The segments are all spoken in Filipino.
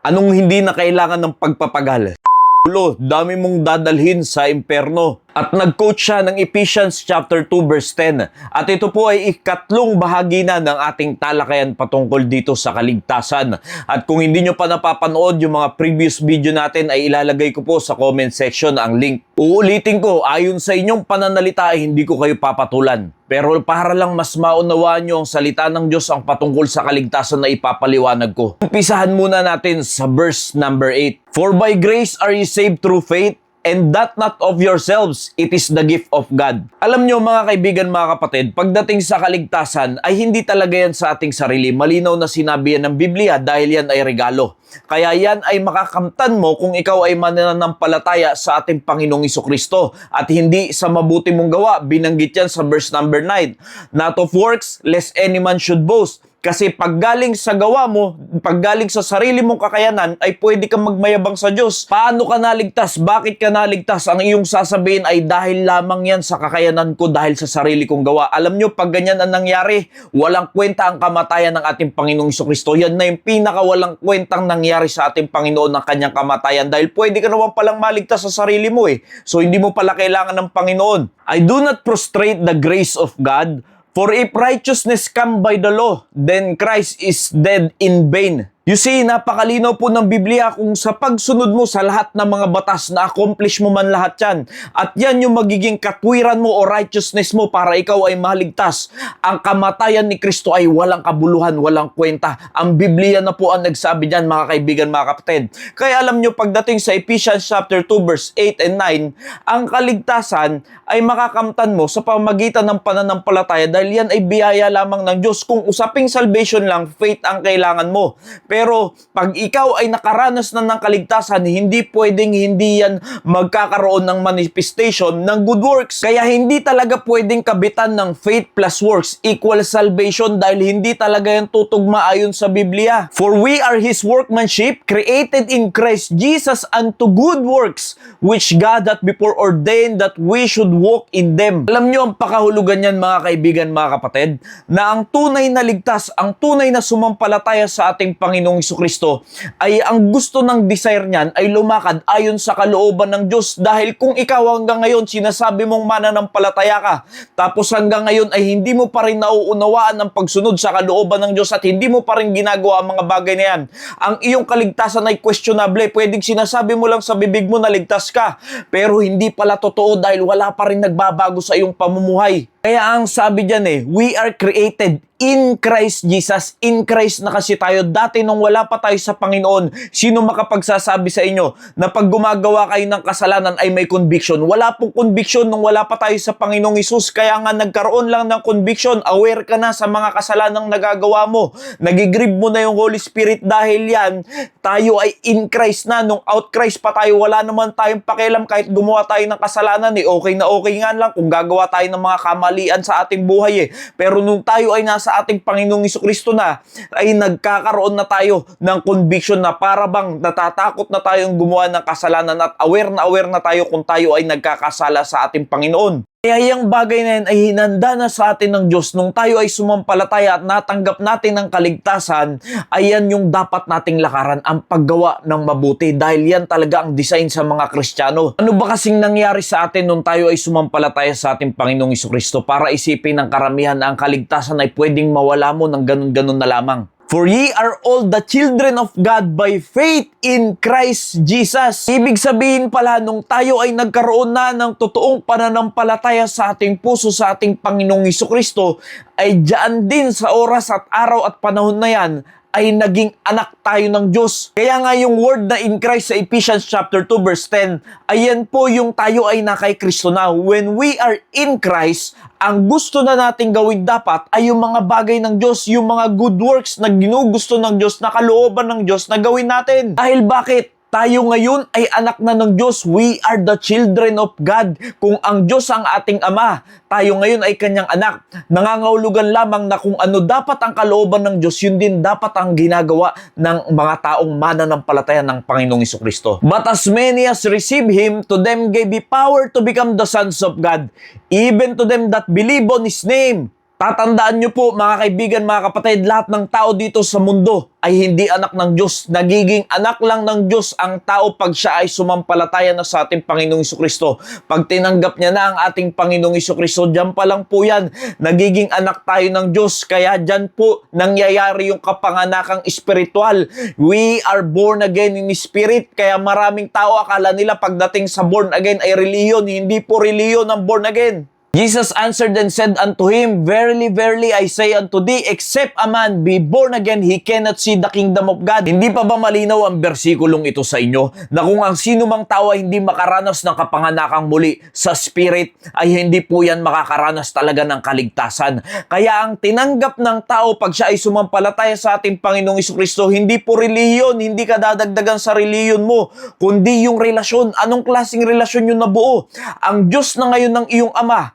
Anong hindi na kailangan ng pagpapagal? Ulo, dami mong dadalhin sa imperno. At nag-quote siya ng Ephesians chapter 2 verse 10. At ito po ay ikatlong bahagi na ng ating talakayan patungkol dito sa kaligtasan. At kung hindi nyo pa napapanood yung mga previous video natin ay ilalagay ko po sa comment section ang link. Uulitin ko, ayon sa inyong pananalita ay hindi ko kayo papatulan. Pero para lang mas maunawaan nyo ang salita ng Diyos ang patungkol sa kaligtasan na ipapaliwanag ko. Umpisahan muna natin sa verse number 8. For by grace are ye saved through faith, and that not of yourselves, it is the gift of God. Alam nyo mga kaibigan, mga kapatid, pagdating sa kaligtasan ay hindi talaga yan sa ating sarili. Malinaw na sinabi yan ng Biblia dahil yan ay regalo. Kaya yan ay makakamtan mo kung ikaw ay mananampalataya sa ating Panginoong Kristo at hindi sa mabuti mong gawa. Binanggit yan sa verse number 9. Not of works, lest any man should boast. Kasi pag galing sa gawa mo, pag galing sa sarili mong kakayanan, ay pwede kang magmayabang sa Diyos. Paano ka naligtas? Bakit ka naligtas? Ang iyong sasabihin ay dahil lamang yan sa kakayanan ko dahil sa sarili kong gawa. Alam nyo, pag ganyan ang nangyari, walang kwenta ang kamatayan ng ating Panginoong Kristo. Yan na yung pinaka walang kwentang nangyari sa ating Panginoon ng kanyang kamatayan dahil pwede ka naman palang maligtas sa sarili mo eh. So hindi mo pala kailangan ng Panginoon. I do not prostrate the grace of God For if righteousness come by the law, then Christ is dead in vain. You see, napakalinaw po ng Biblia kung sa pagsunod mo sa lahat ng mga batas na accomplish mo man lahat yan. At yan yung magiging katwiran mo o righteousness mo para ikaw ay maligtas. Ang kamatayan ni Kristo ay walang kabuluhan, walang kwenta. Ang Biblia na po ang nagsabi dyan, mga kaibigan, mga kapatid. Kaya alam nyo, pagdating sa Ephesians chapter 2 verse 8 and 9, ang kaligtasan ay makakamtan mo sa pamagitan ng pananampalataya dahil yan ay biyaya lamang ng Diyos. Kung usaping salvation lang, faith ang kailangan mo. Pero pag ikaw ay nakaranas na ng kaligtasan, hindi pwedeng hindi yan magkakaroon ng manifestation ng good works. Kaya hindi talaga pwedeng kabitan ng faith plus works equal salvation dahil hindi talaga yan tutugma ayon sa Biblia. For we are His workmanship, created in Christ Jesus unto good works, which God hath before ordained that we should walk in them. Alam nyo ang pakahulugan yan mga kaibigan, mga kapatid, na ang tunay na ligtas, ang tunay na sumampalataya sa ating Panginoong Kristo ay ang gusto ng desire niyan ay lumakad ayon sa kalooban ng Diyos. Dahil kung ikaw hanggang ngayon sinasabi mong mananampalataya ka, tapos hanggang ngayon ay hindi mo pa rin nauunawaan ang pagsunod sa kalooban ng Diyos at hindi mo pa rin ginagawa ang mga bagay na yan, ang iyong kaligtasan ay questionable. Pwedeng sinasabi mo lang sa bibig mo na ligtas ka, pero hindi pala totoo dahil wala pa rin nagbabago sa iyong pamumuhay. Kaya ang sabi dyan eh, we are created in Christ Jesus. In Christ na kasi tayo. Dati nung wala pa tayo sa Panginoon, sino makapagsasabi sa inyo na pag gumagawa kayo ng kasalanan ay may conviction? Wala pong conviction nung wala pa tayo sa Panginoong Isus. Kaya nga nagkaroon lang ng conviction. Aware ka na sa mga kasalanang nagagawa mo. Nagigrib mo na yung Holy Spirit dahil yan, tayo ay in Christ na. Nung out Christ pa tayo, wala naman tayong pakialam kahit gumawa tayo ng kasalanan eh. Okay na okay nga lang kung gagawa tayo ng mga kamalian sa ating buhay eh. Pero nung tayo ay nasa ating Panginoong Kristo na, ay nagkakaroon na tayo ng conviction na para bang natatakot na tayong gumawa ng kasalanan at aware na aware na tayo kung tayo ay nagkakasala sa ating Panginoon. Kaya yung bagay na yan ay hinanda na sa atin ng Diyos nung tayo ay sumampalataya at natanggap natin ang kaligtasan, ay yan yung dapat nating lakaran, ang paggawa ng mabuti dahil yan talaga ang design sa mga Kristiyano. Ano ba kasing nangyari sa atin nung tayo ay sumampalataya sa ating Panginoong Kristo para isipin ng karamihan na ang kaligtasan ay pwedeng mawala mo ng ganun-ganun na lamang? For ye are all the children of God by faith in Christ Jesus. Ibig sabihin pala, nung tayo ay nagkaroon na ng totoong pananampalataya sa ating puso, sa ating Panginoong Kristo, ay dyan din sa oras at araw at panahon na yan, ay naging anak tayo ng Diyos. Kaya nga yung word na in Christ sa Ephesians chapter 2 verse 10, ayan po yung tayo ay na kay Kristo na. When we are in Christ, ang gusto na nating gawin dapat ay yung mga bagay ng Diyos, yung mga good works na ginugusto ng Diyos, na kalooban ng Diyos na gawin natin. Dahil bakit? Tayo ngayon ay anak na ng Diyos. We are the children of God. Kung ang Diyos ang ating Ama, tayo ngayon ay kanyang anak. Nangangahulugan lamang na kung ano dapat ang kalooban ng Diyos, yun din dapat ang ginagawa ng mga taong mananampalataya ng Panginoong Kristo. But as many as receive Him, to them gave He power to become the sons of God, even to them that believe on His name Tatandaan nyo po mga kaibigan, mga kapatid, lahat ng tao dito sa mundo ay hindi anak ng Diyos. Nagiging anak lang ng Diyos ang tao pag siya ay sumampalataya na sa ating Panginoong Kristo. Pag tinanggap niya na ang ating Panginoong Kristo, diyan pa lang po yan. Nagiging anak tayo ng Diyos. Kaya diyan po nangyayari yung kapanganakang espiritual. We are born again in spirit. Kaya maraming tao akala nila pagdating sa born again ay reliyon. Hindi po reliyon ang born again. Jesus answered and said unto him, Verily, verily, I say unto thee, except a man be born again, he cannot see the kingdom of God. Hindi pa ba malinaw ang bersikulong ito sa inyo? Na kung ang sino mang tao hindi makaranas ng kapanganakang muli sa spirit, ay hindi po yan makakaranas talaga ng kaligtasan. Kaya ang tinanggap ng tao pag siya ay sumampalataya sa ating Panginoong Kristo, hindi po reliyon, hindi ka dadagdagan sa reliyon mo, kundi yung relasyon. Anong klaseng relasyon yung nabuo? Ang Diyos na ngayon ng iyong ama,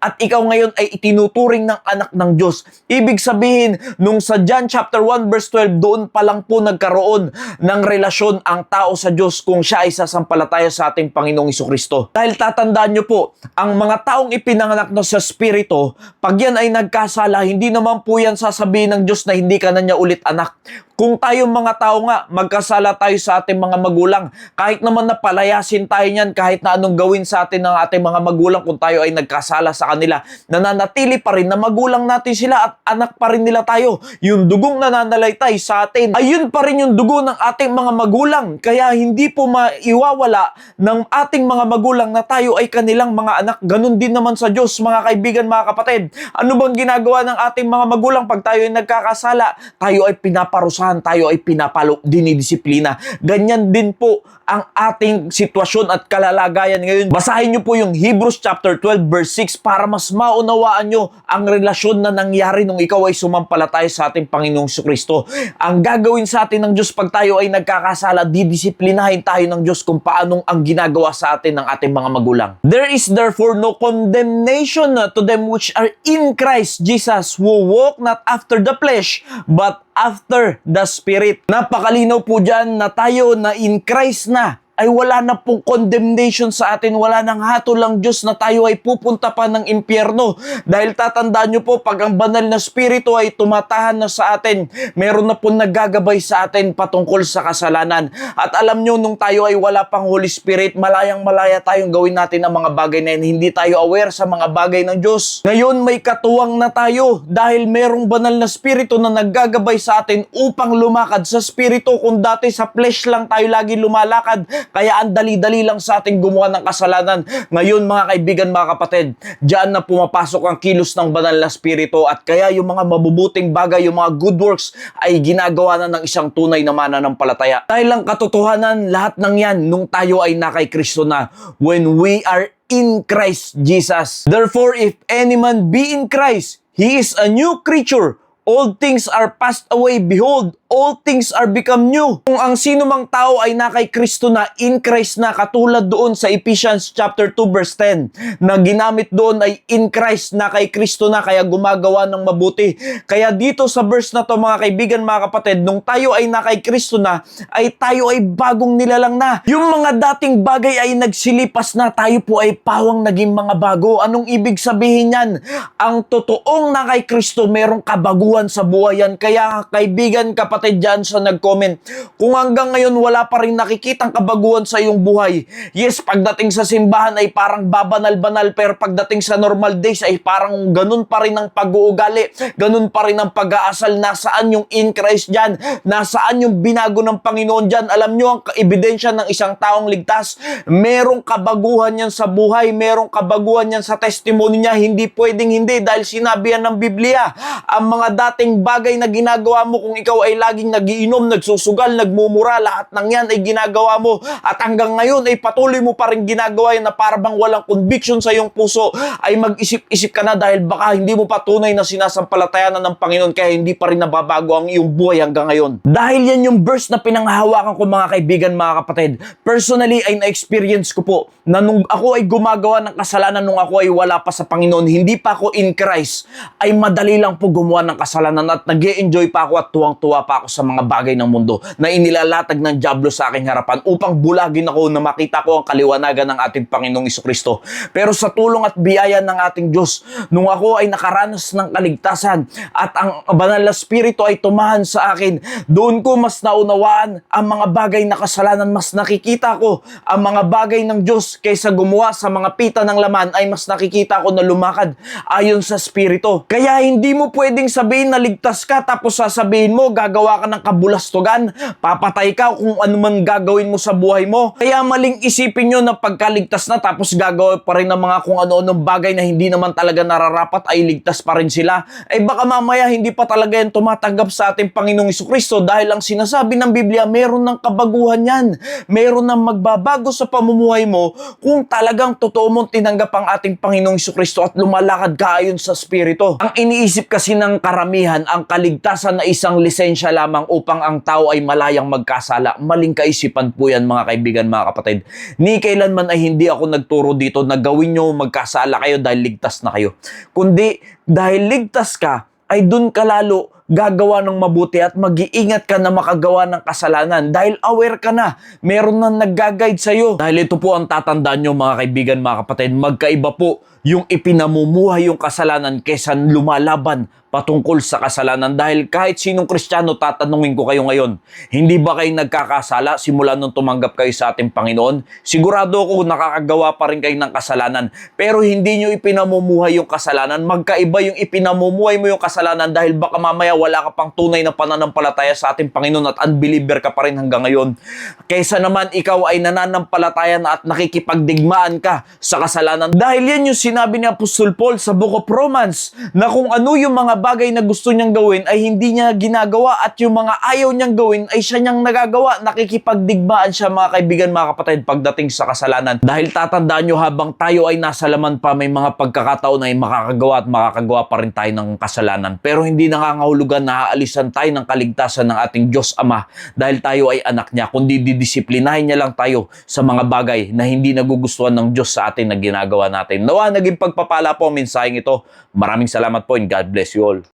at ikaw ngayon ay itinuturing ng anak ng Diyos. Ibig sabihin, nung sa John chapter 1 verse 12, doon pa lang po nagkaroon ng relasyon ang tao sa Diyos kung siya ay sasampalataya sa ating Panginoong Kristo. Dahil tatandaan nyo po, ang mga taong ipinanganak na sa Spirito, pag yan ay nagkasala, hindi naman po yan sasabihin ng Diyos na hindi ka na niya ulit anak. Kung tayo mga tao nga, magkasala tayo sa ating mga magulang, kahit naman napalayasin tayo niyan, kahit na anong gawin sa atin ng ating mga magulang kung tayo ay nagkasala sa kanila, nananatili pa rin na magulang natin sila at anak pa rin nila tayo. Yung dugong nananalaytay sa atin, ayun pa rin yung dugo ng ating mga magulang. Kaya hindi po maiwawala ng ating mga magulang na tayo ay kanilang mga anak. Ganun din naman sa Diyos, mga kaibigan, mga kapatid. Ano bang ginagawa ng ating mga magulang pag tayo ay nagkakasala? Tayo ay pinaparusahan tayo ay pinapalo, dinidisiplina. Ganyan din po ang ating sitwasyon at kalalagayan ngayon. Basahin niyo po yung Hebrews chapter 12 verse 6 para mas maunawaan niyo ang relasyon na nangyari nung ikaw ay sumampalataya sa ating Panginoong Kristo. Ang gagawin sa atin ng Diyos pag tayo ay nagkakasala, didisiplinahin tayo ng Diyos kung paanong ang ginagawa sa atin ng ating mga magulang. There is therefore no condemnation to them which are in Christ Jesus who walk not after the flesh but after the Spirit. Napakalinaw po dyan na tayo na in Christ na ay wala na pong condemnation sa atin, wala nang hatol lang Diyos na tayo ay pupunta pa ng impyerno. Dahil tatandaan nyo po, pag ang banal na spirito ay tumatahan na sa atin, meron na po naggagabay sa atin patungkol sa kasalanan. At alam nyo, nung tayo ay wala pang Holy Spirit, malayang malaya tayong gawin natin ang mga bagay na yun. Hindi tayo aware sa mga bagay ng Diyos. Ngayon may katuwang na tayo dahil merong banal na spirito na naggagabay sa atin upang lumakad sa spirito. Kung dati sa flesh lang tayo lagi lumalakad, kaya ang dali-dali lang sa ating gumawa ng kasalanan. Ngayon mga kaibigan, mga kapatid, diyan na pumapasok ang kilos ng banal na spirito at kaya yung mga mabubuting bagay, yung mga good works ay ginagawa na ng isang tunay na mananampalataya. Dahil lang katotohanan, lahat ng yan nung tayo ay nakay Kristo na. When we are in Christ Jesus. Therefore, if any man be in Christ, he is a new creature. All things are passed away. Behold, all things are become new. Kung ang sino mang tao ay nakay Kristo na, in Christ na, katulad doon sa Ephesians chapter 2 verse 10, na ginamit doon ay in Christ na kay Kristo na, kaya gumagawa ng mabuti. Kaya dito sa verse na to mga kaibigan, mga kapatid, nung tayo ay nakay Kristo na, ay tayo ay bagong nilalang na. Yung mga dating bagay ay nagsilipas na, tayo po ay pawang naging mga bago. Anong ibig sabihin yan? Ang totoong nakay Kristo, merong kabaguhan sa buhay yan. Kaya kaibigan, kapatid, kapatid sa nag-comment. Kung hanggang ngayon wala pa rin nakikitang kabaguhan sa iyong buhay, yes, pagdating sa simbahan ay parang babanal-banal, pero pagdating sa normal days ay parang ganun pa rin ang pag-uugali, ganun pa rin ang pag-aasal, nasaan yung in Christ dyan, nasaan yung binago ng Panginoon dyan. Alam nyo ang ebidensya ng isang taong ligtas, merong kabaguhan yan sa buhay, merong kabaguhan yan sa testimony niya, hindi pwedeng hindi dahil sinabi yan ng Biblia. Ang mga dating bagay na ginagawa mo kung ikaw ay laging nagiinom, nagsusugal, nagmumura, lahat ng yan ay ginagawa mo. At hanggang ngayon ay patuloy mo pa rin ginagawa yan na parang walang conviction sa iyong puso ay mag-isip-isip ka na dahil baka hindi mo pa tunay na sinasampalatayanan ng Panginoon kaya hindi pa rin nababago ang iyong buhay hanggang ngayon. Dahil yan yung verse na pinanghahawakan ko mga kaibigan, mga kapatid. Personally ay na-experience ko po na nung ako ay gumagawa ng kasalanan nung ako ay wala pa sa Panginoon, hindi pa ako in Christ, ay madali lang po gumawa ng kasalanan at nag enjoy pa ako at tuwang-tuwa pa ako sa mga bagay ng mundo na inilalatag ng Diablo sa aking harapan upang bulagin ako na makita ko ang kaliwanagan ng ating Panginoong Kristo. Pero sa tulong at biyaya ng ating Diyos, nung ako ay nakaranas ng kaligtasan at ang banal na spirito ay tumahan sa akin, doon ko mas naunawaan ang mga bagay na kasalanan, mas nakikita ko ang mga bagay ng Diyos kaysa gumawa sa mga pita ng laman ay mas nakikita ko na lumakad ayon sa spirito. Kaya hindi mo pwedeng sabihin na ligtas ka tapos sasabihin mo gagawa ka ng kabulastugan, papatay ka kung ano man gagawin mo sa buhay mo. Kaya maling isipin nyo na pagkaligtas na tapos gagawa pa rin ng mga kung ano-anong bagay na hindi naman talaga nararapat ay ligtas pa rin sila. Eh baka mamaya hindi pa talaga yan tumatanggap sa ating Panginoong Kristo dahil ang sinasabi ng Biblia meron ng kabaguhan yan. Meron ng magbabago sa pamumuhay mo kung talagang totoo mong tinanggap ang ating Panginoong Kristo at lumalakad ka ayon sa Espiritu. Ang iniisip kasi ng karamihan, ang kaligtasan na isang lisensya lamang upang ang tao ay malayang magkasala. Maling kaisipan po yan mga kaibigan, mga kapatid. Ni kailanman ay hindi ako nagturo dito na gawin nyo magkasala kayo dahil ligtas na kayo. Kundi dahil ligtas ka, ay dun ka lalo gagawa ng mabuti at mag-iingat ka na makagawa ng kasalanan dahil aware ka na, meron nang nag-guide sa'yo. Dahil ito po ang tatandaan nyo mga kaibigan, mga kapatid, magkaiba po yung ipinamumuhay yung kasalanan kesa lumalaban patungkol sa kasalanan dahil kahit sinong kristyano tatanungin ko kayo ngayon, hindi ba kayo nagkakasala simula nung tumanggap kayo sa ating Panginoon? Sigurado ako nakakagawa pa rin kayo ng kasalanan pero hindi nyo ipinamumuhay yung kasalanan. Magkaiba yung ipinamumuhay mo yung kasalanan dahil baka mamaya wala ka pang tunay na pananampalataya sa ating Panginoon at unbeliever ka pa rin hanggang ngayon. Kaysa naman ikaw ay nananampalataya na at nakikipagdigmaan ka sa kasalanan. Dahil yan yung sinabi ni Apostol Paul sa Book of Romans na kung ano yung mga bagay na gusto niyang gawin ay hindi niya ginagawa at yung mga ayaw niyang gawin ay siya niyang nagagawa. Nakikipagdigmaan siya mga kaibigan, mga kapatid pagdating sa kasalanan. Dahil tatandaan nyo habang tayo ay nasa laman pa may mga pagkakataon ay makakagawa at makakagawa pa rin tayo ng kasalanan. Pero hindi nangangahulugan na tayo ng kaligtasan ng ating Diyos Ama dahil tayo ay anak niya, kundi didisiplinahin niya lang tayo sa mga bagay na hindi nagugustuhan ng Diyos sa atin na ginagawa natin. Nawa naging pagpapala po ang mensaheng ito. Maraming salamat po and God bless you all.